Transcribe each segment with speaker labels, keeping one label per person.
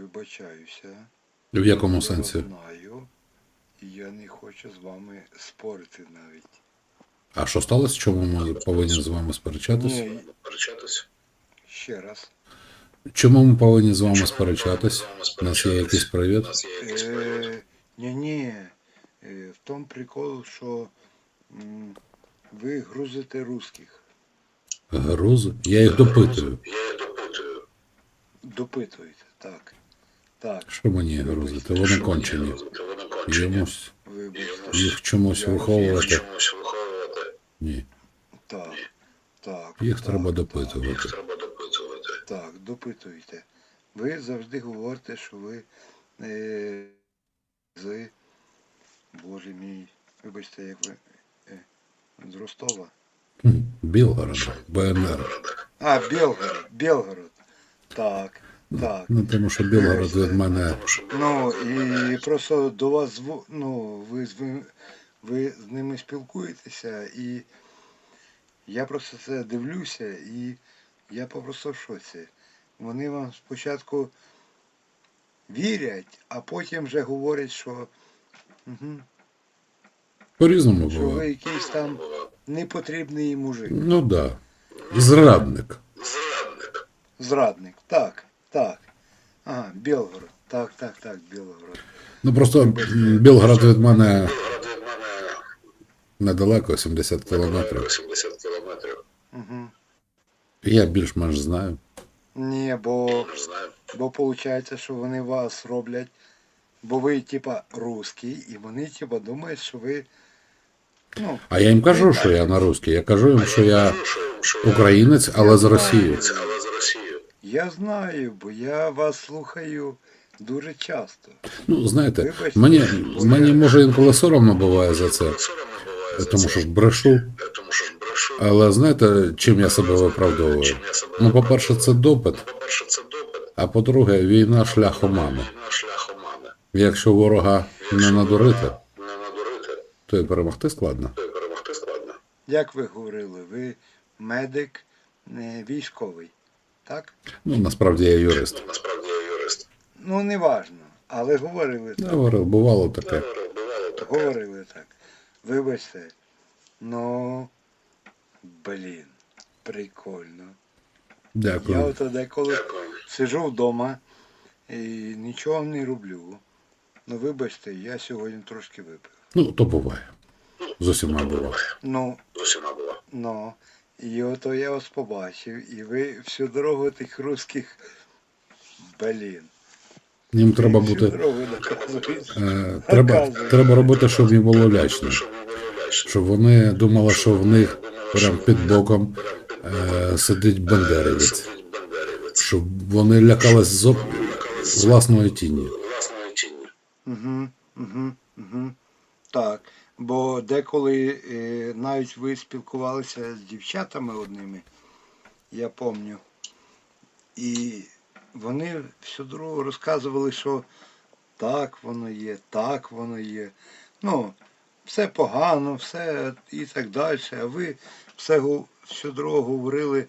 Speaker 1: Вибачаюся.
Speaker 2: В якому
Speaker 1: Я
Speaker 2: сенсі?
Speaker 1: знаю. І я не хочу з вами спорити навіть.
Speaker 2: А що сталося? Чому ми повинні з вами сперечатись?
Speaker 1: Ні, ще раз.
Speaker 2: Чому ми повинні з вами сперечатись? У нас є якийсь
Speaker 3: У
Speaker 2: привід?
Speaker 1: Е, ні, ні. Е, в тому прикол, що м, ви грузите русських.
Speaker 2: Груз? Я їх допитую.
Speaker 3: Я їх допитую.
Speaker 1: Допитуєте, так. Так,
Speaker 2: Що мені грузити? Вони кончені. Йомусь їх чомусь виховувати. Ні.
Speaker 1: Так, так.
Speaker 2: Їх
Speaker 1: так,
Speaker 2: треба
Speaker 1: так,
Speaker 2: допитувати.
Speaker 3: Їх треба допитувати.
Speaker 1: Так, допитуйте. Ви завжди говорите, що ви е, з. Боже мій, вибачте, як ви. Е, з Ростова.
Speaker 2: Білгород, БНР.
Speaker 1: А, Білгород, Білгород. Так, так.
Speaker 2: Ну, тому що Білгород від мене.
Speaker 1: Ну і просто до вас ну, ви, з- ви, ви з ними спілкуєтеся, і я просто це дивлюся, і я попросту в шоці. Вони вам спочатку вірять, а потім вже говорять, що, угу,
Speaker 2: По-різному
Speaker 1: що ви якийсь там непотрібний мужик.
Speaker 2: Ну да. Зрадник.
Speaker 3: зрадник.
Speaker 1: Зрадник. Так, так. Ага, Білгород. Так, так, так, Білгород.
Speaker 2: Ну просто Білгород від мене
Speaker 3: Білгород від мене
Speaker 2: недалеко, 70 кілометрів.
Speaker 3: 80 кілометрів.
Speaker 1: Угу.
Speaker 2: Я більш-менш знаю.
Speaker 1: Ні, бо. Бо виходить, що вони вас роблять, бо ви, типа, русський, і вони, типа, думають, що ви. Ну,
Speaker 2: А я їм кажу, що я на русський. Я кажу їм, що я українець, але з Росії.
Speaker 3: але з Росією.
Speaker 1: Я знаю, бо я вас слухаю дуже часто.
Speaker 2: Ну, знаєте,
Speaker 1: Вибачте,
Speaker 2: мені,
Speaker 1: бо
Speaker 2: мені
Speaker 1: я-
Speaker 2: може інколи соромно буває за це, тому що ж брешу.
Speaker 3: Тому що ж брешу.
Speaker 2: Але знаєте, чим я себе виправдовую? Ну, по-перше, це допит,
Speaker 3: По-перше, це допит.
Speaker 2: а по-друге, війна шлях омами.
Speaker 3: Війна шлях омани.
Speaker 2: Якщо ворога не надурити,
Speaker 3: Не надурити,
Speaker 2: то і перемогти складно.
Speaker 3: то й перемогти складно.
Speaker 1: Як ви говорили, ви медик, не військовий, так?
Speaker 2: Ну, насправді я юрист.
Speaker 3: Ну, Насправді я юрист.
Speaker 1: Ну, не важно, але говорили так.
Speaker 2: говорив, бувало таке.
Speaker 3: Говорив, Бувало таке.
Speaker 1: Говорили так. Вибачте. Ну, блін, прикольно. Я
Speaker 2: Дякую.
Speaker 1: ото деколи
Speaker 3: Дякую.
Speaker 1: сижу вдома і нічого не роблю. Ну, вибачте, я сьогодні трошки випив.
Speaker 2: Ну, то буває. З усіма буває.
Speaker 1: Ну,
Speaker 3: З усіма була.
Speaker 1: ну, і ото я вас побачив, і ви всю дорогу тих русських, блін.
Speaker 2: Їм треба бути. Е, треба, треба робити, щоб їм було лячно.
Speaker 3: Щоб
Speaker 2: вони думали, що в них прям під боком е, сидить бандерівець. Щоб вони лякались з. Власної тіні.
Speaker 1: Угу, угу, угу. Так. Бо деколи е, навіть ви спілкувалися з дівчатами одними, я пам'ятаю. І вони всю дорогу розказували, що так воно є, так воно є. Ну, все погано, все і так далі. А ви все всю дорогу говорили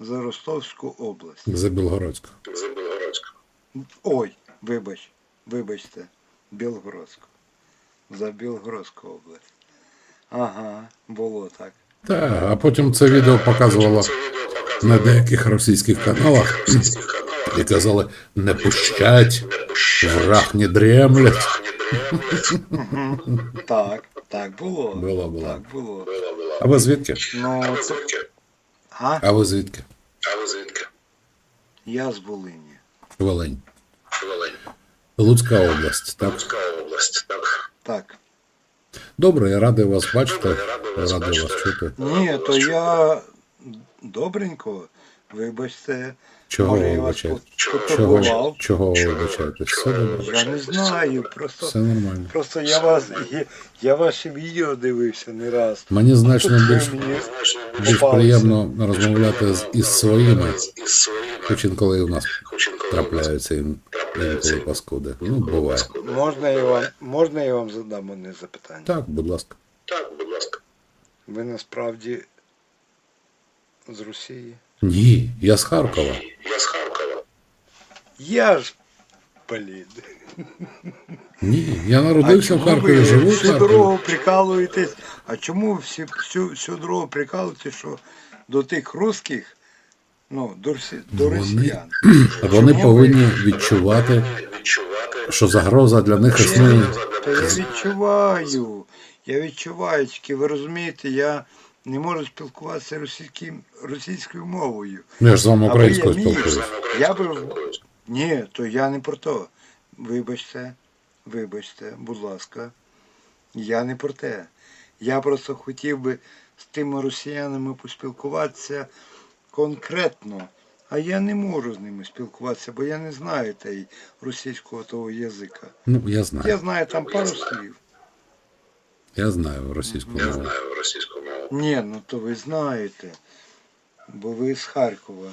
Speaker 1: за Ростовську область.
Speaker 2: За Білгородську.
Speaker 3: За Білгородську.
Speaker 1: Ой, вибач, вибачте, Білгородську. За Білгородську область. Ага, було так.
Speaker 2: Так, а потім це відео показувало на деяких російських каналах і казали, не пущать, враг не дремлять.
Speaker 1: Так, так було.
Speaker 2: Було, було.
Speaker 1: Так було.
Speaker 2: А ви звідки?
Speaker 1: Ну,
Speaker 3: А ви
Speaker 1: це...
Speaker 3: звідки?
Speaker 1: а?
Speaker 2: А ви звідки?
Speaker 3: А ви звідки?
Speaker 1: Я з Волині.
Speaker 2: Волинь.
Speaker 3: Волинь.
Speaker 2: Луцька область, так?
Speaker 3: Луцька область, так?
Speaker 1: Так.
Speaker 2: Добре, я радий вас бачити,
Speaker 3: Добре, я радий вас
Speaker 2: вас чути.
Speaker 1: Ні, то я добренько, вибачте.
Speaker 2: Чого
Speaker 1: може,
Speaker 2: ви
Speaker 1: я вас
Speaker 2: вибачаєте?
Speaker 3: Чого?
Speaker 1: потурбував.
Speaker 2: Чого, чого ви вибачаєте? Все добре.
Speaker 1: Я не знаю, просто,
Speaker 2: Все нормально.
Speaker 1: просто я вас, я, я ваші відео дивився не раз.
Speaker 2: Мені значно
Speaker 1: Тут ви
Speaker 2: більш,
Speaker 1: мені
Speaker 2: більш
Speaker 1: попалися.
Speaker 2: приємно розмовляти з, із своїми, хоч інколи і у нас трапляються ін- інколи паскуди. Ну, буває.
Speaker 1: Можна я вам, можна я вам задам одне запитання?
Speaker 2: Так, будь ласка.
Speaker 3: Так, будь ласка.
Speaker 1: Ви насправді з Росії?
Speaker 2: Ні, я з Харкова.
Speaker 3: Я з Харкова.
Speaker 1: Я ж Блін.
Speaker 2: Ні, я народився в Харкові,
Speaker 1: ви
Speaker 2: живу в
Speaker 1: всю
Speaker 2: Харкові.
Speaker 1: дорогу прикалуєтесь? А чому всі, всю, всю дорогу прикалуєтесь, що до тих русських, ну, до, до
Speaker 2: Вони-
Speaker 1: росіян?
Speaker 2: Вони повинні відчувати,
Speaker 3: Відчувати,
Speaker 2: що загроза для них існує.
Speaker 1: Та я відчуваю. Я відчуваю, тільки ви розумієте, я не можу спілкуватися російським, російською мовою.
Speaker 2: Ну, я ж з вами українською
Speaker 1: я
Speaker 2: спілкуюсь.
Speaker 1: Я би- Ні, то я не про то. Вибачте, вибачте, будь ласка. Я не про те. Я просто хотів би з тими росіянами поспілкуватися конкретно. А я не можу з ними спілкуватися, бо я не знаю той російського того язика.
Speaker 2: Ну, я знаю.
Speaker 1: Я
Speaker 2: знаю.
Speaker 1: там пару слів.
Speaker 2: Я знаю російську
Speaker 3: Я
Speaker 2: мову.
Speaker 3: знаю російську мову.
Speaker 1: Ні, ну то ви знаєте. Бо ви з Харкова.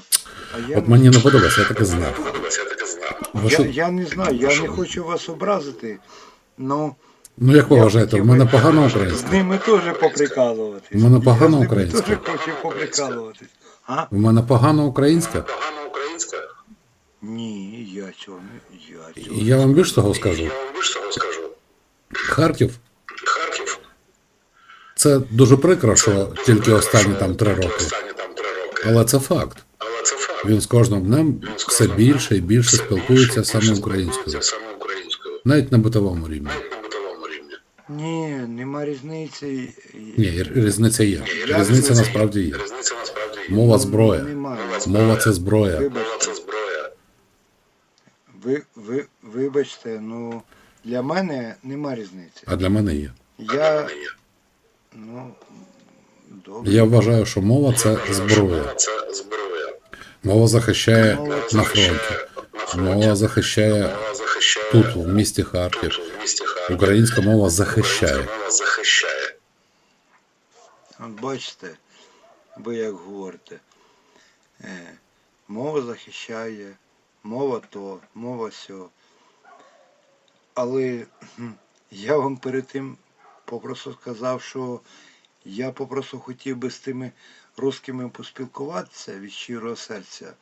Speaker 1: А я,
Speaker 2: От мені не подобається, я.
Speaker 3: Подобається, я знав.
Speaker 1: Я, я не знаю, я не хочу вас образити. Ну,
Speaker 2: Ну як ви
Speaker 1: я
Speaker 2: вважаєте, в
Speaker 1: хотів
Speaker 2: мене
Speaker 1: би
Speaker 2: погана
Speaker 1: З ними теж поприкалуватись.
Speaker 2: У мене погана
Speaker 1: Я з ними
Speaker 2: українська.
Speaker 1: теж хочу поприкалуватись. А?
Speaker 2: У мене погана українська.
Speaker 3: Погана українська.
Speaker 1: Ні, я цього не. Я цього.
Speaker 2: І я вам більш того скажу.
Speaker 3: Я вам більш того скажу.
Speaker 2: Харків
Speaker 3: Харків
Speaker 2: це дуже прикро, що тільки останні там три роки.
Speaker 3: Останні там три роки.
Speaker 2: Але це факт.
Speaker 3: Але це факт.
Speaker 2: Він з кожним днем все більше і більше спілкується саме українською,
Speaker 3: саме українською.
Speaker 2: навіть на битовому рівні.
Speaker 3: Навіть на битовому рівні.
Speaker 1: Ні, нема різниці.
Speaker 2: Ні, різниця є. Різниця насправді є.
Speaker 3: Різниця насправді є.
Speaker 2: Мова зброя.
Speaker 1: Немає.
Speaker 2: Мова це зброя.
Speaker 3: Мова це зброя.
Speaker 1: ви, ви, вибачте, ну для мене нема різниці.
Speaker 2: А для мене є.
Speaker 1: Я, ну, добре.
Speaker 2: Я вважаю, що мова це зброя.
Speaker 3: Мова це зброя.
Speaker 2: Мова захищає
Speaker 1: Мова
Speaker 2: на фронті. Мова захищає тут, в місті Харків. Українська мова захищає.
Speaker 3: Мова захищає.
Speaker 1: Бачите, ви як говорите, е, мова захищає, мова то, мова сьо. Але я вам перед тим попросту сказав, що я попросту хотів би з тими русскими поспілкуватися від щирого серця,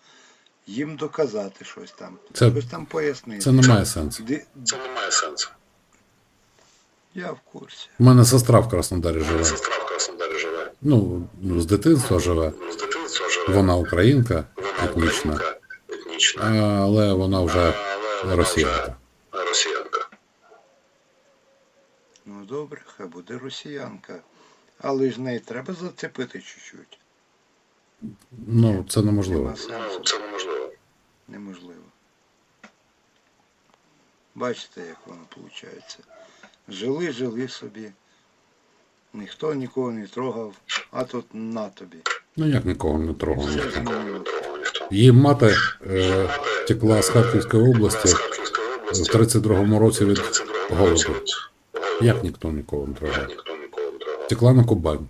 Speaker 1: їм доказати щось там,
Speaker 2: Це-
Speaker 1: щось там пояснити.
Speaker 2: Це не має сенсу.
Speaker 1: Ди-
Speaker 3: Це не має сенсу.
Speaker 1: Я в курсі.
Speaker 2: У мене сестра в Краснодарі живе.
Speaker 3: Сестра в Краснодарі живе.
Speaker 2: Ну, з дитинства живе.
Speaker 3: З дитинства живе.
Speaker 2: Вона українка,
Speaker 3: Вона
Speaker 2: етнічна,
Speaker 3: українка, етнічна.
Speaker 2: але вона вже
Speaker 3: Але вона
Speaker 2: росіянка.
Speaker 3: вже Росіянка.
Speaker 1: Ну добре, хай буде росіянка. Але ж неї треба зацепити чуть-чуть.
Speaker 2: Ну, це неможливо.
Speaker 3: Ну, це неможливо.
Speaker 1: Неможливо. Бачите, як воно виходить. Жили, жили собі. Ніхто нікого не трогав, а тут на тобі.
Speaker 2: Ну як нікого не трогав. Її мати е, текла з Харківської області в
Speaker 3: області.
Speaker 2: 32-му році від
Speaker 3: 32
Speaker 2: голоду. Як ніхто нікого не трогав.
Speaker 3: Втекла на Кубань.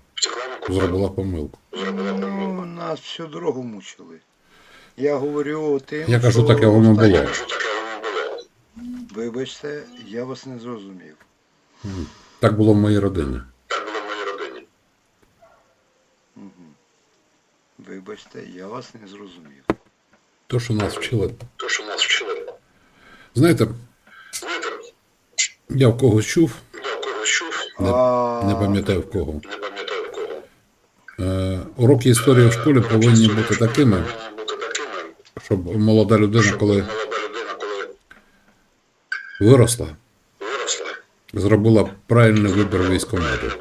Speaker 2: зробила помилку.
Speaker 3: Зробила помилку.
Speaker 1: Ну, нас всю дорогу мучили. Я говорю тим,
Speaker 2: Я кажу,
Speaker 1: що
Speaker 2: таке воно було.
Speaker 3: Я кажу, таке воно було.
Speaker 1: Вибачте, я вас не зрозумів.
Speaker 2: Так було в моїй родині.
Speaker 3: Так було в моїй родині.
Speaker 1: Вибачте, я вас не зрозумів.
Speaker 2: То, що нас вчили.
Speaker 3: То, що нас вчили.
Speaker 2: Знаєте,
Speaker 3: Знаєте,
Speaker 2: я в когось чув,
Speaker 3: я в когось чув,
Speaker 2: не,
Speaker 1: А,
Speaker 2: не пам'ятаю в кого.
Speaker 3: не пам'ятаю в кого.
Speaker 2: Е, уроки історії в школі Повинні бути такими, щоб молода людина,
Speaker 3: щоб
Speaker 2: коли
Speaker 3: молода людина, коли
Speaker 2: виросла,
Speaker 3: виросла,
Speaker 2: зробила правильний вибір військомату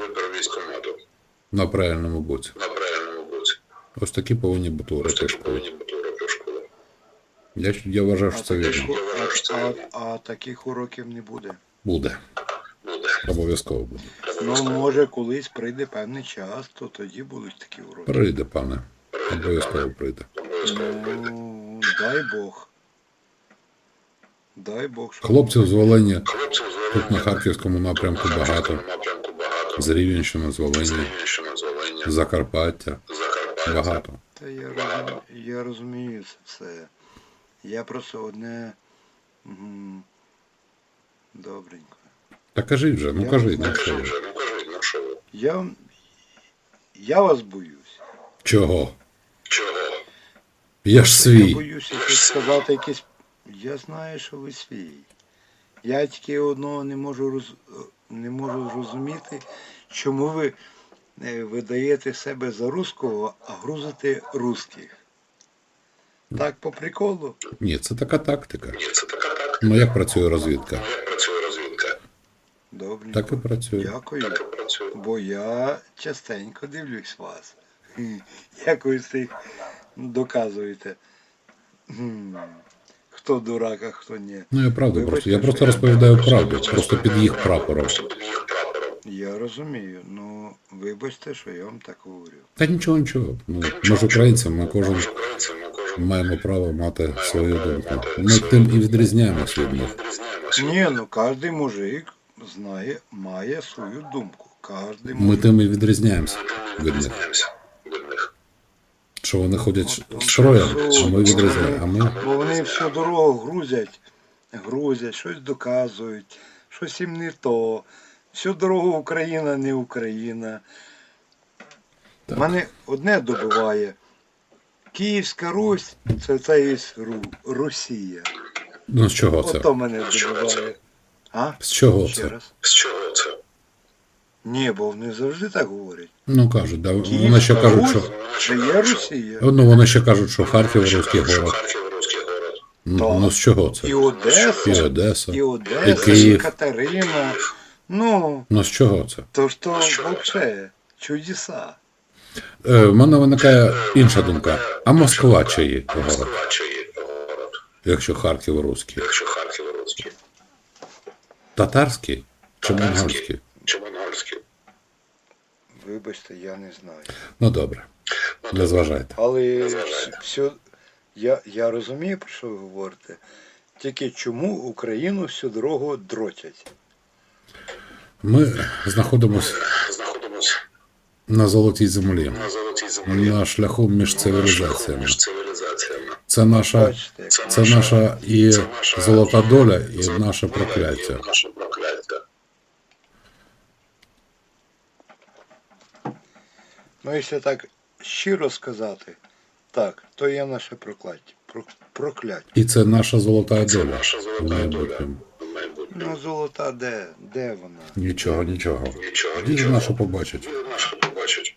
Speaker 2: на правильному боці.
Speaker 3: на правильному боці.
Speaker 2: Ось такі повинні бути уроки
Speaker 3: уроки.
Speaker 2: Я, я вважаю, що це вірно.
Speaker 1: а, а, а таких уроків не буде.
Speaker 2: Буде.
Speaker 3: Буде.
Speaker 2: Обов'язково буде.
Speaker 1: Ну, може, колись прийде певний час, то тоді будуть такі уроки.
Speaker 2: Прийде, пане. Обов'язково прийде.
Speaker 3: Обов'язково прийде.
Speaker 1: Ну, дай Бог. Дай Бог, щоб
Speaker 2: Хлопців з Волині тут на Харківському напрямку багато. З Рівненщини, з Волині, Закарпаття. Багато.
Speaker 1: Та я розумію, я розумію це все. Я просто одне. Добренько.
Speaker 2: Та кажіть вже, ну
Speaker 1: Я
Speaker 2: кажіть,
Speaker 1: не
Speaker 2: ну що
Speaker 3: Кажи ну ну що?
Speaker 1: Я, я вас боюсь.
Speaker 2: Чого? Я ж
Speaker 1: Я боюся щось сказати якесь. Я знаю, що ви свій. Я тільки одного не можу роз... не можу зрозуміти, чому ви е, видаєте себе за русского, а грузите русських. Так по приколу?
Speaker 2: Ні, це така тактика.
Speaker 3: Ні, це така так.
Speaker 2: Ну як працює розвідка?
Speaker 3: Як працює розвідка?
Speaker 1: Добре.
Speaker 2: Так і працює.
Speaker 1: Дякую.
Speaker 3: Так і працює.
Speaker 1: Бо я частенько дивлюсь вас. Хм, Як ви тих доказуєте. Хто дурак, а хто ні.
Speaker 2: Ну я правду
Speaker 1: Вибачте,
Speaker 2: просто. Я просто
Speaker 1: я-
Speaker 2: розповідаю правду, просто під їх прапором.
Speaker 1: Я розумію, ну вибачте, що я вам так говорю.
Speaker 2: Та нічого, нічого. Ну, ми ж українці, ми кожен
Speaker 3: Ми ж українці, ми кожен
Speaker 2: маємо право мати свою думку. Ми тим і відрізняємося від них.
Speaker 1: Ні, ну кожен мужик знає, має свою думку. Кожен
Speaker 2: Ми
Speaker 1: мужик.
Speaker 2: тим і відрізняємося від них. Що вони ходять строєм, а ми відрізняємо. А ми
Speaker 1: Бо вони всю дорогу грузять, грузять, щось доказують, щось їм не то. Всю дорогу Україна не Україна.
Speaker 2: Так.
Speaker 1: Мене одне добиває. Київська Русь це це є Ру, Росія.
Speaker 2: ну з чого це?
Speaker 1: Ото мене добиває. А?
Speaker 2: З чого
Speaker 1: Ще
Speaker 2: це?
Speaker 1: раз.
Speaker 3: З чого це?
Speaker 1: Ні, бо вони завжди так говорять.
Speaker 2: Ну кажуть, да, вони ще кажуть, що
Speaker 1: це є Росія.
Speaker 2: ну вони ще кажуть, що Харків русський город. Ну, ну з чого це?
Speaker 1: І Одеса,
Speaker 2: І Одеса.
Speaker 1: і Одеса, і,
Speaker 2: Київ.
Speaker 1: Катерина. Ну,
Speaker 2: Ну з чого це?
Speaker 1: то ж то взагалі чудеса.
Speaker 2: Е, в мене виникає інша думка. А Москва чиї город,
Speaker 3: Москва чиї город,
Speaker 2: якщо Харків русський?
Speaker 3: якщо Харків русський.
Speaker 2: Татарський чи?
Speaker 3: Чи монгольський.
Speaker 1: Вибачте, я не знаю.
Speaker 2: Ну добре, не зважайте.
Speaker 1: Але все, я, я розумію, про що ви говорите. Тільки чому Україну всю дорогу дротять?
Speaker 2: Ми знаходимося
Speaker 3: Знаходимося
Speaker 2: на золотій землі,
Speaker 3: на золотій землі.
Speaker 2: на шляху між цивілізаціями.
Speaker 3: Між цивілізаціями.
Speaker 2: Це наша, це наша і золота доля, і наше прокляття.
Speaker 3: І Наше прокляття.
Speaker 1: Ну, якщо так щиро сказати, так, то є наше прокляття. Прокляття.
Speaker 2: І це наша золота
Speaker 3: Це
Speaker 2: доля
Speaker 3: наша золота доля.
Speaker 1: Ну, золота де? Де вона?
Speaker 2: Нічого, нічого.
Speaker 3: Нічого,
Speaker 2: Діти
Speaker 3: нічого.
Speaker 2: наше побачать.
Speaker 3: Діти наші побачать.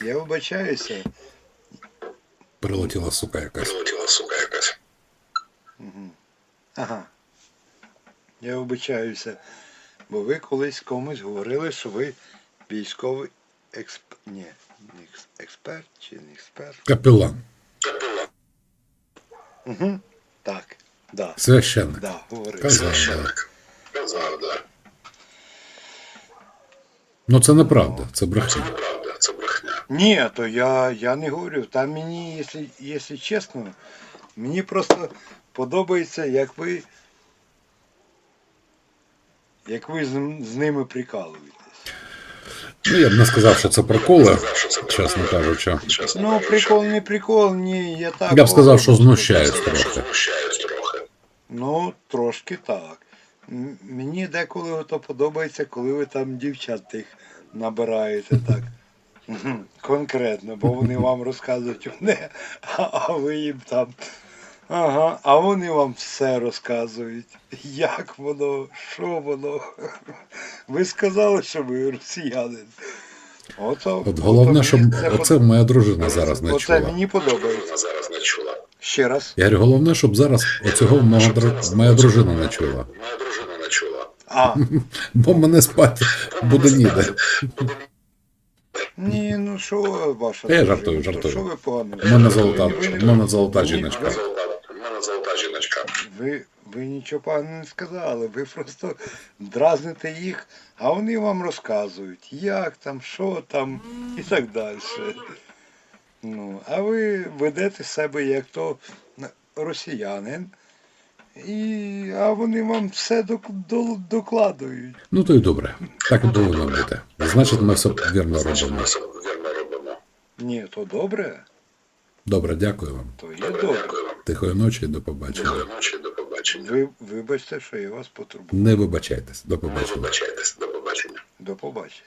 Speaker 1: Я вибачаюся.
Speaker 2: Прилетіла сука якась.
Speaker 3: Прилетіла сука якась.
Speaker 1: Ага. Я вибачаюся. Бо ви колись комусь говорили, що ви військовий експ... Ні, не експерт чи не експерт.
Speaker 2: Капелан,
Speaker 3: Капелан.
Speaker 1: Угу. Так, да,
Speaker 2: священник.
Speaker 1: да, говорили.
Speaker 3: Священник. Казав, да.
Speaker 2: Ну це неправда, це
Speaker 3: Це
Speaker 2: брехня.
Speaker 3: неправда, це брехня.
Speaker 1: Ні, то я, я не говорю. Там мені, якщо, якщо чесно, мені просто подобається, як ви. Як ви з, з ними прикалуєтесь.
Speaker 2: Ну я б не сказав, що це
Speaker 3: це
Speaker 2: чесно кажучи.
Speaker 1: Ну, прикол, не прикол, ні, я так.
Speaker 2: Я б сказав, що знущаюсь трохи.
Speaker 1: Ну, трошки так. Мені деколи то подобається, коли ви там дівчат тих набираєте так. Конкретно, бо вони вам розказують одне, а, а ви їм там. Ага, а вони вам все розказують. Як воно, що воно. Ви сказали, що ви росіянин. Ото,
Speaker 2: От головне, щоб
Speaker 1: це
Speaker 2: оце моя дружина зараз не
Speaker 1: Оце
Speaker 2: чула.
Speaker 1: мені подобається.
Speaker 3: Зараз не чула.
Speaker 1: Ще раз.
Speaker 2: Я говорю, головне, щоб зараз оцього дру- моя дружина не чула.
Speaker 3: Моя дружина не чула.
Speaker 1: А,
Speaker 2: Бо мене спати буде ніде.
Speaker 1: Ні, ну що ви, ваша
Speaker 2: Я жартую, жартую.
Speaker 1: Що ви погано?
Speaker 2: У мене золота, у мене золота жіночка.
Speaker 3: Золота, золота жіночка.
Speaker 1: Ви, ви нічого поганого не сказали, ви просто дразните їх, а вони вам розказують, як там, що там і так далі. Ну, а ви ведете себе як то росіянин, і, а вони вам все док, до- докладують.
Speaker 2: Ну то й добре. Так і повинно бути. Значить, ми все вірно робимо.
Speaker 1: Ні, то добре,
Speaker 2: Добре, дякую вам.
Speaker 1: то є
Speaker 3: Добре,
Speaker 1: добре.
Speaker 3: дякую вам.
Speaker 2: Тихої ночі до побачення.
Speaker 3: Тихої ночі, до побачення.
Speaker 1: Ви вибачте, що я вас потурбую.
Speaker 2: Не вибачайтесь. До
Speaker 3: Не
Speaker 2: побачення.
Speaker 3: вибачайтесь. До побачення.
Speaker 1: До побачення.